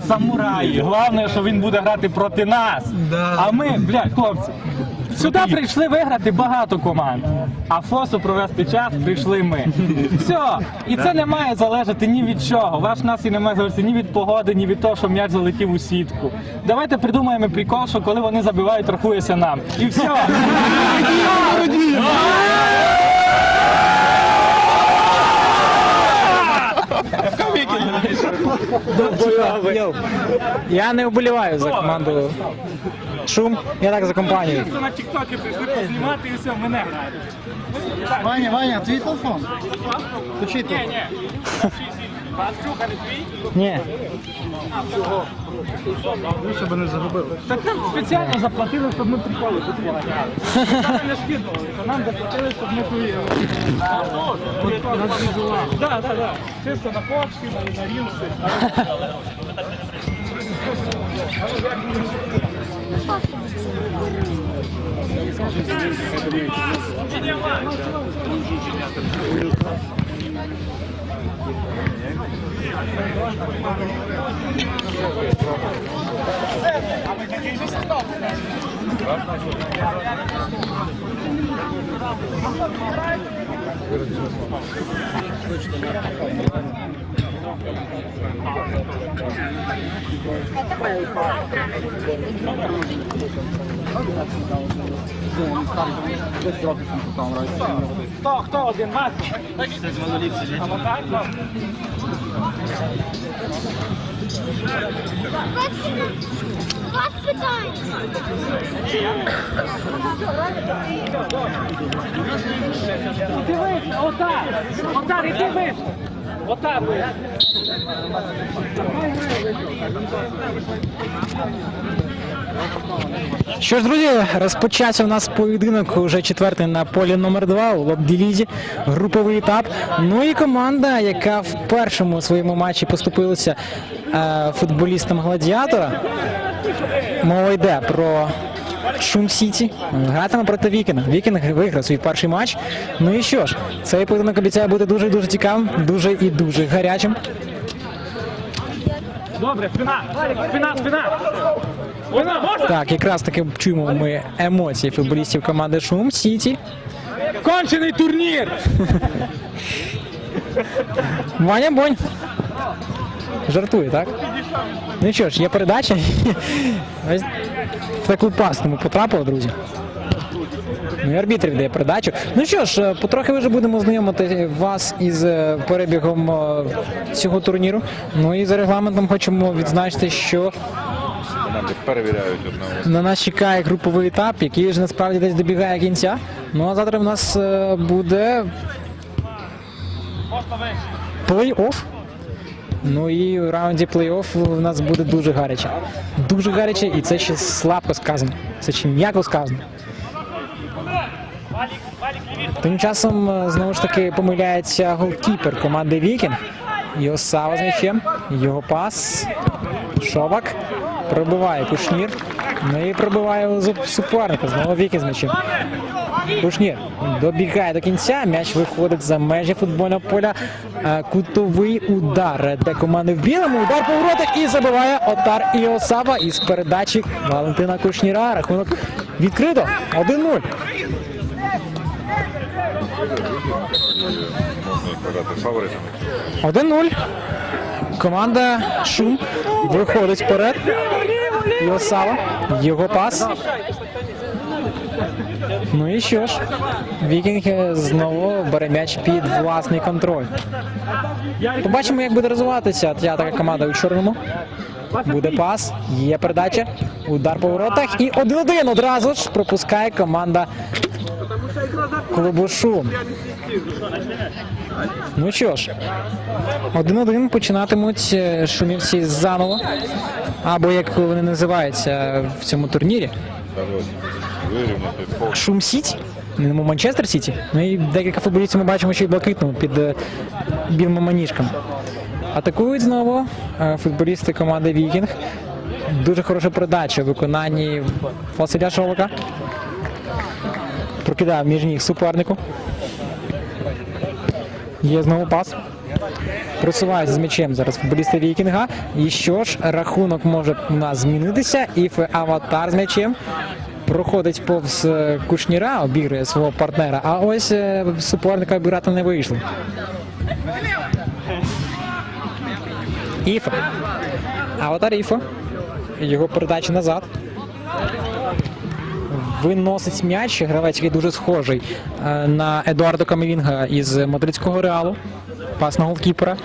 Самураї. Головне, що він буде грати проти нас. А ми, блядь, хлопці, сюди прийшли виграти багато команд. А фосу провести час прийшли ми. Все. І це не має залежати ні від чого. Ваш нас і не має залежати ні від погоди, ні від того, що м'яч залетів у сітку. Давайте придумаємо прикол, що коли вони забивають, рахується нам. І все. Я не вболіваю за команду Шум, я так за компанію. На тіктокі прийшли познімати і все, мене грають. Ваня, Ваня, твій телефон. Ні, ні. Пастюха не твій? Ні. Щоб не загубили. Так нам спеціально заплатили, щоб ми приколи тут поганяли. Нам не скидували, то нам заплатили, щоб ми твої. Так, так, так. Чисто на почки, на, на рілси. Точно. Хто, хто один мат? А Макар? Вас питання. Дивись, отак. Отак, іди вище. Отак. Що ж, друзі, розпочався у нас поєдинок уже четвертий на полі номер 2 у Лобділізі, груповий етап. Ну і команда, яка в першому своєму матчі поступилася е, футболістам гладіатора. Мова йде про Шум Сіті. Гратиме проти Вікінга. Вікінг виграв свій перший матч. Ну і що ж, цей поєдинок обіцяє бути дуже дуже цікавим, дуже і дуже гарячим. Добре, спина. Спина, спина. Так, якраз таки чуємо ми емоції футболістів команди Шум Сіті. Кончений турнір. Ваня Бонь. Жартує, так? Ну що ж, є передача. Ось в таку пасту ми потрапили, друзі. Ну і арбітр віддає передачу. Ну що ж, е, потрохи вже будемо знайомити вас із е, перебігом е, цього турніру. Ну і за регламентом хочемо відзначити, що перевіряють одного. на нас чекає груповий етап, який вже насправді десь добігає кінця. Ну а завтра в нас буде плей-офф. Ну і в раунді плей-офф у нас буде дуже гаряче. Дуже гаряче, і це ще слабко сказано. Це ще м'яко сказано. Тим часом е, знову ж таки помиляється голкіпер команди Вікінг. Його Сава з м'ячем, його пас. Шовак пробиває Кушнір. Ну і пробиває суперника. Знову Вікінг з м'ячем. Кушнір добігає до кінця. М'яч виходить за межі футбольного поля. Е, Кутовий удар для команди в білому. Удар по воротах і забиває Отар Іосава із передачі Валентина Кушніра. Рахунок відкрито. 1-0. Можна сказати, 1-0. Команда Шум виходить вперед. Йосава. Його пас. Ну і що ж, Вікінг е, знову бере м'яч під власний контроль. Побачимо, як буде розвиватися ця така команда у чорному. Буде пас, є передача, удар по воротах і 1-1 одразу ж пропускає команда клубу Шум. Ну що ж, один-один починатимуть е, шумівці заново. Або як вони називаються в цьому турнірі, Шум Сіті. Не Манчестер Сіті. Ну і декілька футболістів ми бачимо, що й блакитному під е, білими маніжками. Атакують знову е, футболісти команди Вікінг. Дуже хороша передача в виконанні Василя Шовака. Прокидав між ніг супернику. Є знову пас. Просувається з м'ячем зараз футболісти Вікінга. І що ж, рахунок може у нас змінитися. Іфе аватар з м'ячем. Проходить повз е, кушніра, обігрує свого партнера, а ось е, суперника обіграти не вийшло. Іфе. Аватар Іфе. Його передача назад. Виносить м'яч. Гравець, який дуже схожий е, на Едуардо Камевінга із мадридського реалу. Пас на голкіпера.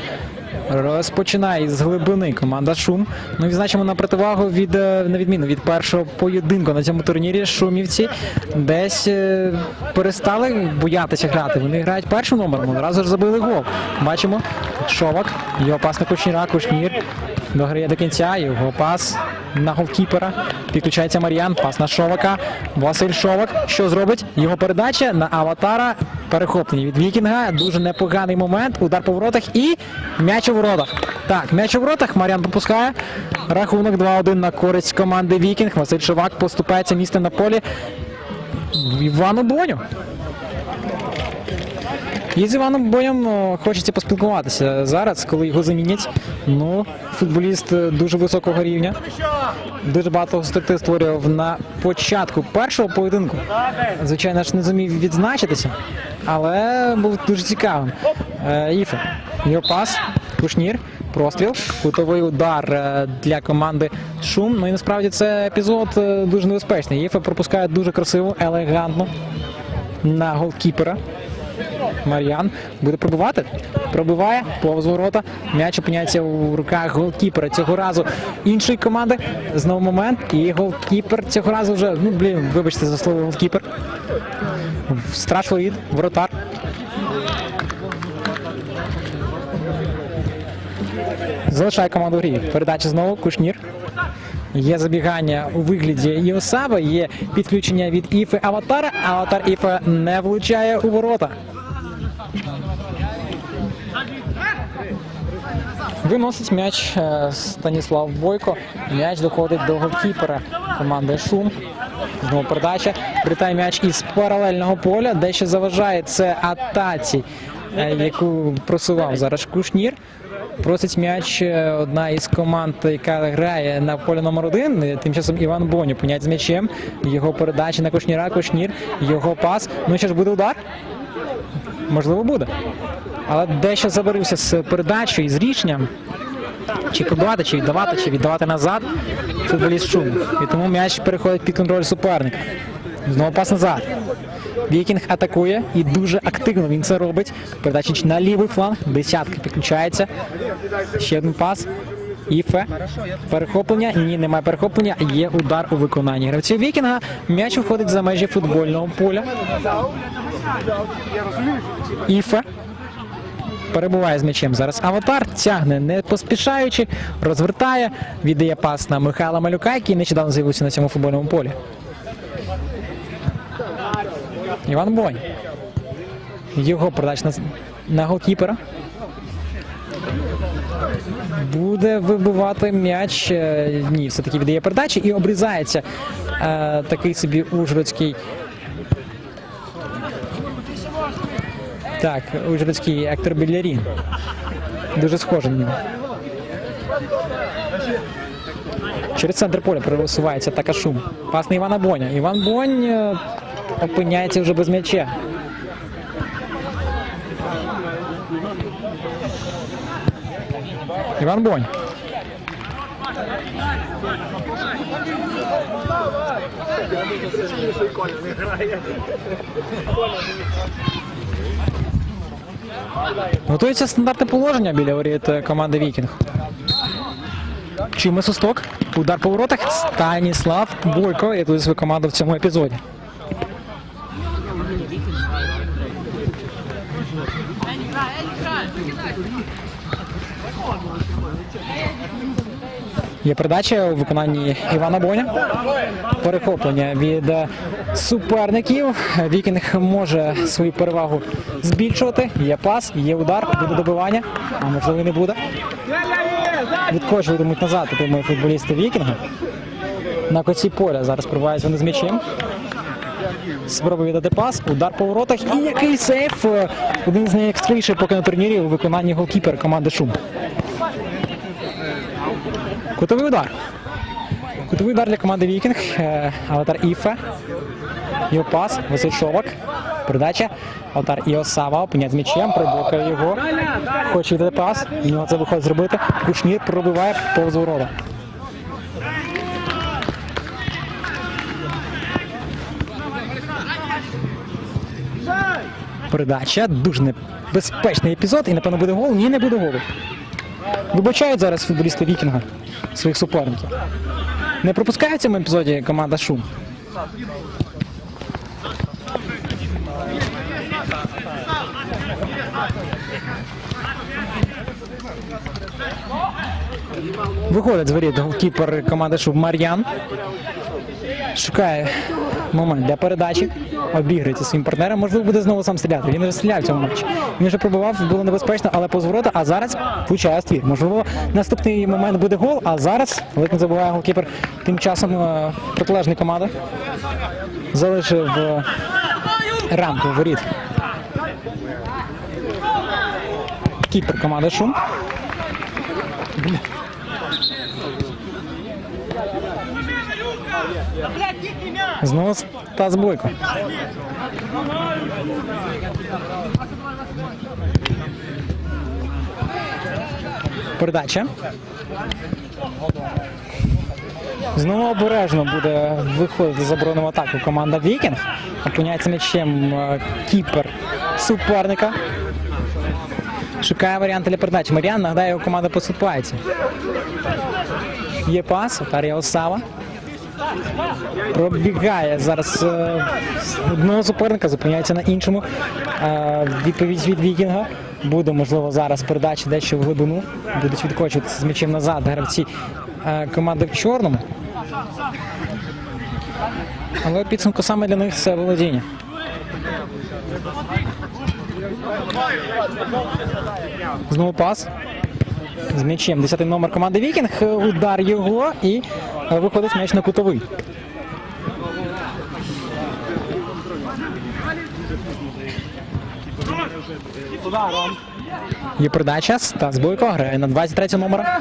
Розпочинає з глибини команда Шум. Ми відзначимо на противагу від е, на відміну від першого поєдинку на цьому турнірі. Шумівці десь е, перестали боятися грати. Вони грають першим номером, одразу ж забили гол. Бачимо Шовак, його пас на Кушніра, Кушнір дограє до кінця. Його пас на голкіпера. Підключається Мар'ян. Пас на Шовака. Василь Шовак. Що зробить? Його передача на аватара. Перехоплення від Вікінга. Дуже непоганий момент. Удар по воротах і м'яч у воротах. Так, м'яч у воротах. Мар'ян пропускає. Рахунок 2-1 на користь команди Вікінг. Василь Шовак поступається місцем на полі. Івану Боню. І з Іваном Боєм хочеться поспілкуватися зараз, коли його замінять. Ну, футболіст е, дуже високого рівня. Дуже багато гострити створював на початку першого поєдинку. Звичайно ж, не зумів відзначитися, але був дуже цікавим. Е, Іфе. Його пас, Кушнір, простріл, кутовий удар е, для команди Шум. Ну і насправді це епізод е, дуже небезпечний. Іфе пропускає дуже красиво, елегантно на голкіпера. Мар'ян буде пробивати. Пробиває повз ворота. М'яч опиняється у руках голкіпера. Цього разу іншої команди. Знову момент. І голкіпер цього разу вже. Ну блін, вибачте за слово голкіпер. Страш Леїд, воротар. Залишає команду грі. Передача знову. Кушнір. Є забігання у вигляді Іосаба, є підключення від Іфи Аватара. Аватар Іфа не влучає у ворота. Виносить м'яч е, Станіслав Бойко. М'яч доходить до голкіпера команди Шум. Знову передача. Притає м'яч із паралельного поля. Дещо заважає це атаці, е, яку просував зараз Кушнір. Просить м'яч е, одна із команд, яка грає на полі номер один. Тим часом Іван Боню понять з м'ячем. Його передача на Кушніра, Кушнір, його пас. Ну що ж буде удар? Можливо, буде. Але дещо забарився з передачею і з рішенням. Чи пробивати, чи віддавати, чи віддавати назад. Футболіст шум. І тому м'яч переходить під контроль суперника. Знову пас назад. Вікінг атакує і дуже активно він це робить. Передача на лівий фланг. Десятка підключається. Ще один пас. Іфе. Перехоплення. Ні, немає перехоплення. Є удар у виконанні гравців Вікінга. М'яч виходить за межі футбольного поля. Іфе. Перебуває з м'ячем зараз. Аватар тягне не поспішаючи, розвертає, віддає пас на Михайла Малюка, який нещодавно з'явився на цьому футбольному полі. Іван Бонь. Його передача на, на голкіпера. Буде вибивати м'яч. е, Ні, все-таки віддає передачі і обрізається е, такий собі ужгородський. Так, ужгородський актор Білярін. Дуже схожий на нього. Через центр поля просувається така шум. Пас на Івана Боня. Іван Бонь е, опиняється вже без м'яча. Іван Бонь. Готується стандартне положення біля воріт е, команди Вікінг. Чиме. Удар по воротах. Станіслав Бойко рятує свою команду в цьому епізоді. Є передача у виконанні Івана Боня. Перехоплення від суперників. Вікінг може свою перевагу збільшувати. Є пас, є удар, буде добивання, а можливо не буде. Відкочуватимуть назад, думаю, футболісти Вікінга. На коці поля зараз пробивають вони з м'ячем. Спробує віддати пас, удар по воротах і який сейф. Е, Один з найяскравіших поки на турнірі у виконанні голкіпера команди Шум. Кутовий удар. Кутовий удар для команди Вікінг. Е, Аватар Іфе. Його пас, Василь. Передача. Аватар Іосава опиняє з м'ячем, приблокує його. Хоче віддати пас. В нього це виходить зробити. Кушнір пробиває повз ворота. Передача. Дуже небезпечний епізод. І напевно буде гол. Ні, не буде голу. Вибачають зараз футболісти Вікінга своїх суперників. Не пропускає в цьому епізоді команда Шум. Виходить з воріт голкіпер команди Шуб Мар'ян. Шукає момент для передачі. Обіграється своїм партнером. Можливо, буде знову сам стріляти. Він вже стріляв в цьому матчі. Він вже пробував, було небезпечно, але по зворота, а зараз влучає ствір. Можливо, наступний момент буде гол, а зараз, ледь не забуває голкіпер, тим часом е, протилежної команди залишив е, рамку воріт. Кіпер команди Шум. Знову Стас Бойко. Передача. Знову обережно буде виходити з оборону атаку команда Вікінг. Опиняється м'ячем е, кіпер суперника. Шукає варіанти для передачі. Маріан нагадає, його команда поступається. Є пас, Тарія Осава. Пробігає зараз е, одного суперника, зупиняється на іншому. Е, відповідь від Вікінга. Буде, можливо, зараз передача дещо в глибину. Будуть відкочувати з м'ячем назад гравці е, команди в чорному. Але підсумку саме для них це володіння. Знову пас. З м'ячем. Десятий номер команди Вікінг. Удар його і виходить м'яч на кутовий. Є передача. Стас Бойко грає на 23 номера.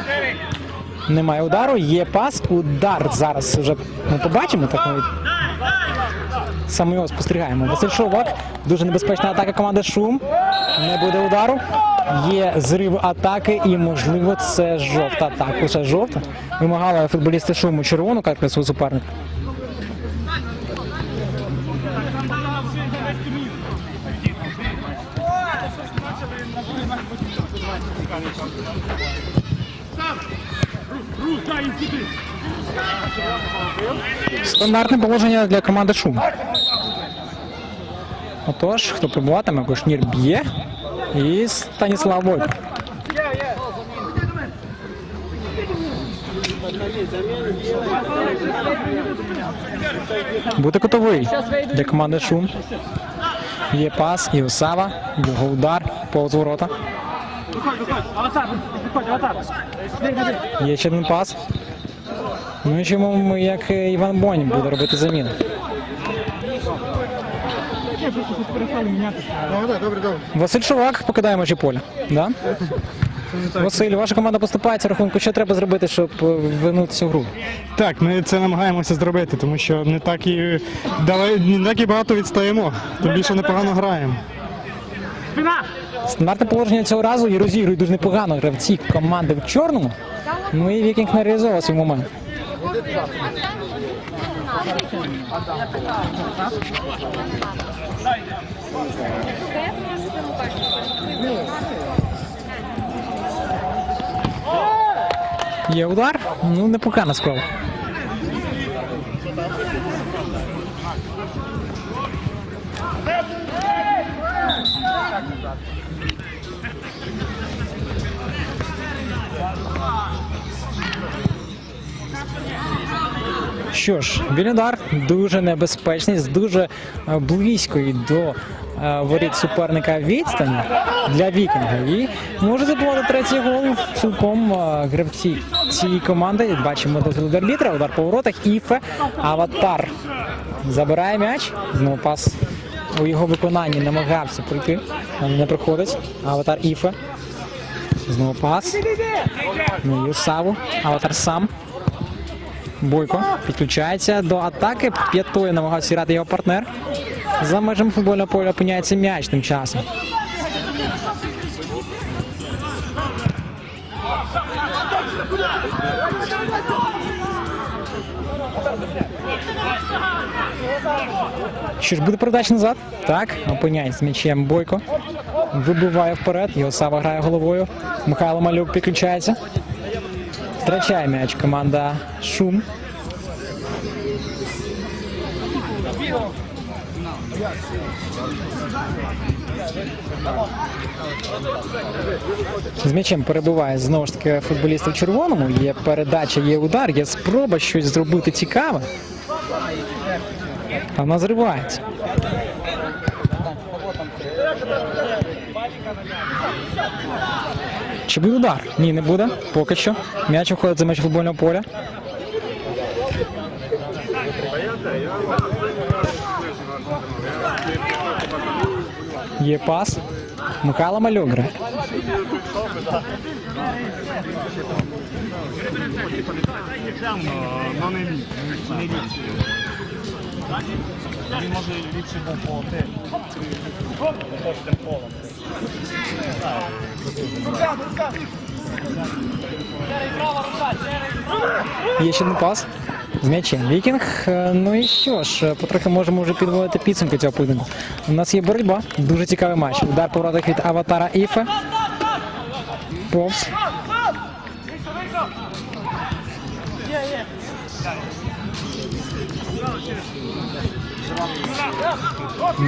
Немає удару, є пас. Удар зараз вже ми побачимо. Так ми саме його спостерігаємо. Василь Шовак. Дуже небезпечна атака команди Шум. Не буде удару. Є зрив атаки і, можливо, це жовта атака. Лише жовта. Вимагали футболісти Шуму червону картку свого суперника. Стандартне положення для команди Шум. Отож, хто прибуватиме, Кушнір б'є. І Станіслав Бойко. Буде котовий для команди Шум. Є пас і Осава. Його удар повз ворота. Є ще один пас. Ну і чому як Іван Бонь буде робити заміну. Добре, добре, добре. Василь Шувак покидає межі поля. Да? Василь, ваша команда поступається рахунку. Що треба зробити, щоб е, вернутися в гру? Так, ми це намагаємося зробити, тому що не так і давай не так і багато відстаємо. Тим більше непогано граємо. Стандартне положення цього разу і розігрують дуже непогано гравці команди в чорному. Ну і Вікінг не реалізовував свій момент. Є удар. Ну, непогана спроба. Що ж, Вільнудар дуже небезпечний, з дуже е, близької до е, воріт суперника відстані для вікінга. І може забувати третій гол цілком е, гравці цієї команди. Бачимо дозвіл до арбітра, удар по воротах. Іфе, аватар. Забирає м'яч. Знову пас у його виконанні намагався пройти, але не приходить. Аватар Іфе. Знову пас. Юсаву. Аватар сам. Бойко підключається до атаки. П'ятою намагався грати його партнер. За межами футбольного поля опиняється м'яч тим часом. Що ж, буде передача назад? Так, опиняється м'ячем Бойко. Вибиває вперед. Його Сава грає головою. Михайло Малюк підключається. Втрачає м'яч команда Шум. З м'ячем перебуває знову ж таки футболіст в червоному. Є передача, є удар, є спроба щось зробити цікаве. А вона зривається. Чи буде удар? Ні, не буде. Поки що. М'яч виходить за межі футбольного поля. Є пас. Михайло Малюк грає. Є ще один пас. З м'ячем. Вікінг. Е, Ну і що ж, е, потрохи можемо вже підводити підсумки цього поєдинку. У нас є боротьба. Дуже цікавий матч. Удар по від аватара Іфе. Повз.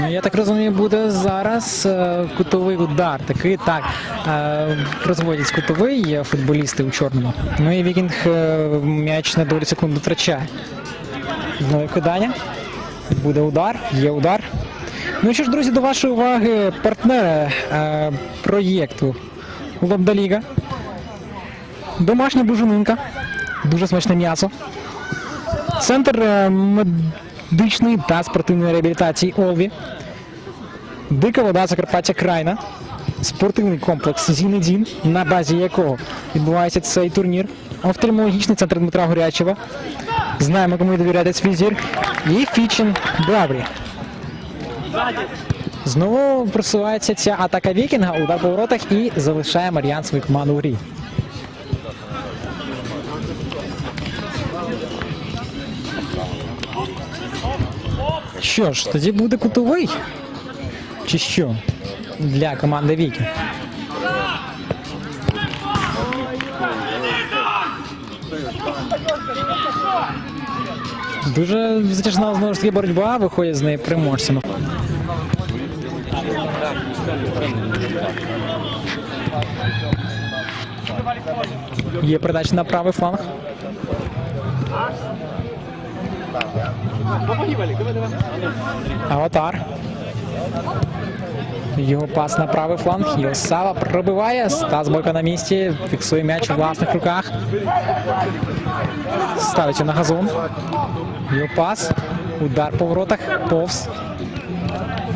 Я так розумію, буде зараз е, кутовий удар. Такий так. Е, розводять кутовий футболісти у чорному. Ну і Вікінг е, м'яч на долю секунду втрачає. Знову кидання. Буде удар, є удар. Ну що ж, друзі, до вашої уваги партнери проєкту Лобда Ліга. Домашня буженинка. Дуже смачне м'ясо. Центр медичної та спортивної реабілітації Олві. Дика вода Закарпаття Крайна. Спортивний комплекс Зінедін, на базі якого відбувається цей турнір. Офтальмологічний центр Дмитра Горячева. Знаємо, кому довіряти свій. І Фічин Браврі. Знову просувається ця атака Вікінга, удар по воротах і залишає Мар'ян свою команду у грі. Що ж, тоді буде кутовий? Чи що? Для команди Вікінг. Дуже затяжна знову ж таки боротьба, виходять з неї переможцями. Є передача на правий фланг. Аватар. Його пас на правий фланг. Йосава пробиває. Стас Бойко на місці. Фіксує м'яч у власних руках. Ставить на газон. Його пас. Удар по воротах. Повз.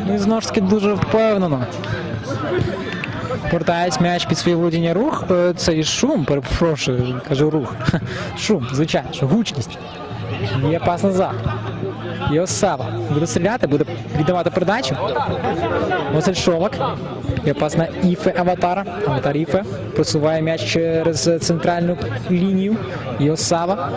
Ну і знову ж таки дуже впевнено. Повертають м'яч під своє володіння рух. Е, Це і шум, перепрошую, кажу рух. Шум, звичайно, гучність. Є пас назад. Йосава буде стріляти, буде віддавати передачу. Василь Шовак. Є пас на Іфе Аватара. Аватар Іфе просуває м'яч через центральну лінію. Йосава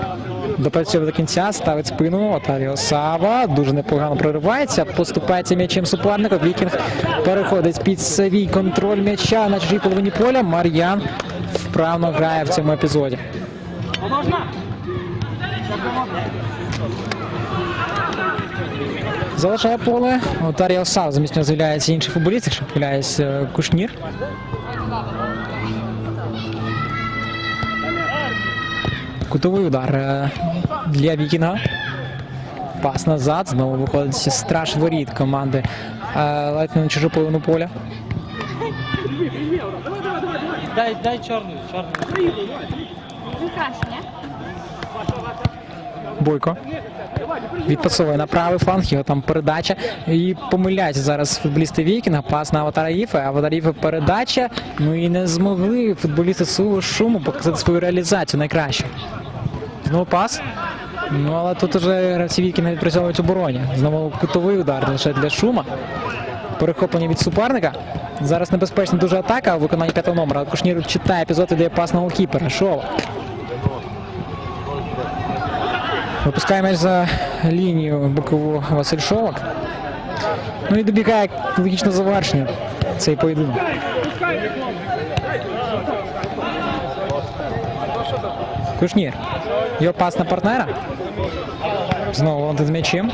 допрацьовує до кінця, ставить спину. Аватар Йосава дуже непогано проривається, поступається м'ячем суперника. Вікінг переходить під свій контроль м'яча на чужій половині поля. Мар'ян вправно грає в цьому епізоді. Залишає поле. Отар Яосав. Замість нього з'являється інший футболіст, якщо не е, Кушнір. Кутовий удар е, для Вікінга. Пас назад. Знову виходить страж воріт команди е, ледь не на чужу половину поля. Дай, дай чорний, чорний. Краще, ні? Бойко. Відпасовує на правий фланг, його там передача. І помиляються зараз футболісти Вікінга. Пас на Аватара Іфе. Аватар Іфе передача. Ну і не змогли футболісти Суву Шуму показати свою реалізацію найкраще. Знову пас. Ну але тут уже гравці Вікінга відпрацьовують обороні. Знову кутовий удар лише для шума. Перехоплення від суперника. Зараз небезпечна дуже атака у виконанні п'ятого номера. Кушнір читає епізод і дає пас на голкіпера. Шова. Випускає м'яч за лінію бокову Василь Шовак. Ну і добігає логічне завершення цей поєдинок. Кушнір. Його пас на партнера. Знову Лондон з м'ячем.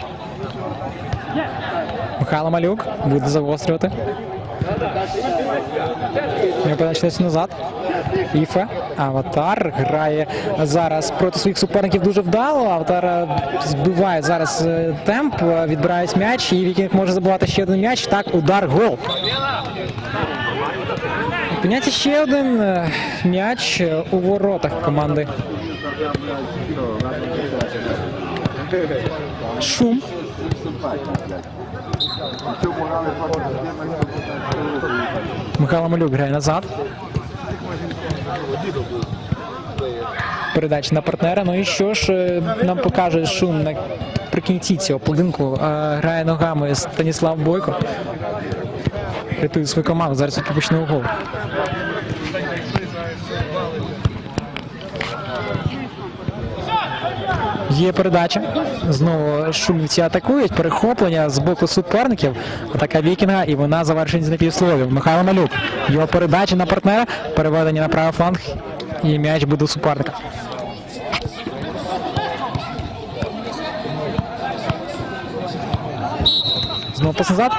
Михайло Малюк буде загострювати. Його передача десь назад. Іфе. Аватар грає зараз проти своїх суперників дуже вдало. Аватар е, збиває зараз е, темп, е, відбирає м'яч, і Вікінг може забувати ще один м'яч. Так, удар, гол. Опиняється ще один м'яч у воротах команди. Шум. Михайло Малюк грає назад. Передача на партнера. Ну і що ж е, нам покаже шум наприкінці цього поєдинку. Е, Грає ногами Станіслав Бойко. Рятує свою команду. Зараз від почне голу. Є передача. Знову шумівці атакують. Перехоплення з боку суперників. Атака Вікінга, і вона завершення з напівсловів. Михайло Малюк. Його передача на партнера. Переведення на правий фланг. І м'яч буде у суперника. Знову пас назад.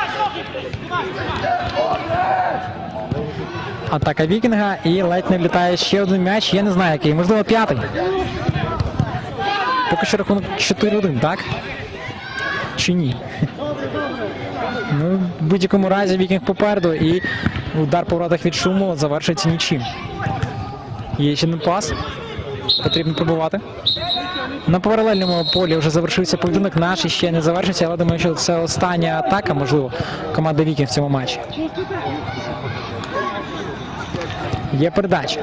Атака Вікінга і ледь не влітає ще один м'яч. Я не знаю який. Можливо, п'ятий. Поки що рахунок 4-1, так? Чи ні? Ну, в будь-якому разі вікінг попереду і удар по воротах від шуму завершиться нічим. Є ще один пас. Потрібно пробувати. На паралельному полі вже завершився поєдинок. Наш ще не завершився, але думаю, що це остання атака, можливо, команди Вікінг в цьому матчі. Є передача.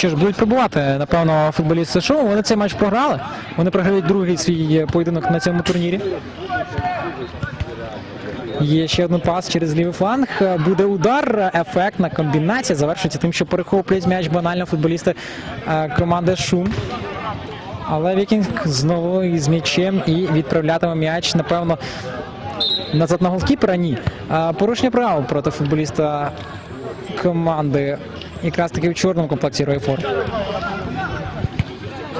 Що ж, будуть пробувати, напевно, футболісти США. Вони цей матч програли. Вони програють другий свій поєдинок на цьому турнірі. Є ще один пас через лівий фланг. Буде удар, ефектна комбінація. Завершиться тим, що перехоплюють м'яч банально футболісти е, команди Шум. Але Вікінг знову із м'ячем і відправлятиме м'яч, напевно, назад на голкіпера. Ні. Порушення правил проти футболіста команди якраз таки в чорному комплекті героїв форм.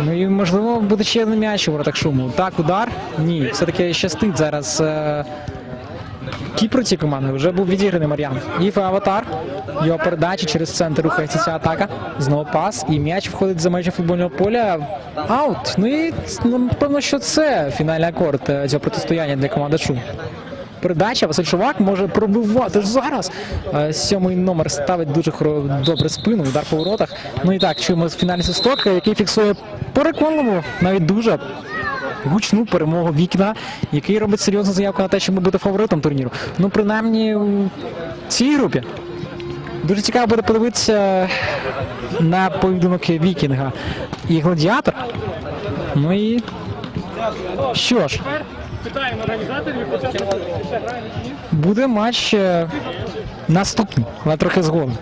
Ну і можливо буде ще один м'яч у воротах шуму. Так, удар? Ні. Все-таки щастить зараз. Е- Кіпру цієї команди вже був відіграний Мар'ян. Іфа Аватар. Його передача через центр рухається ця атака. Знову пас. І м'яч входить за межі футбольного поля. Аут. Ну і ну, напевно, що це фінальний акорд е, цього протистояння для команди Шум. Передача Василь Шувак може пробивати зараз. Е, Сьомий номер ставить дуже добре спину, удар по воротах. Ну і так, чуємо фінальний свисток, який фіксує переконливо, навіть дуже гучну перемогу вікна, який робить серйозну заявку на те, щоб бути фаворитом турніру. Ну, принаймні, у цій групі. Дуже цікаво буде подивитися на поєдинок Вікінга і Гладіатор. Ну і що ж, буде матч е, наступний, але трохи згодом.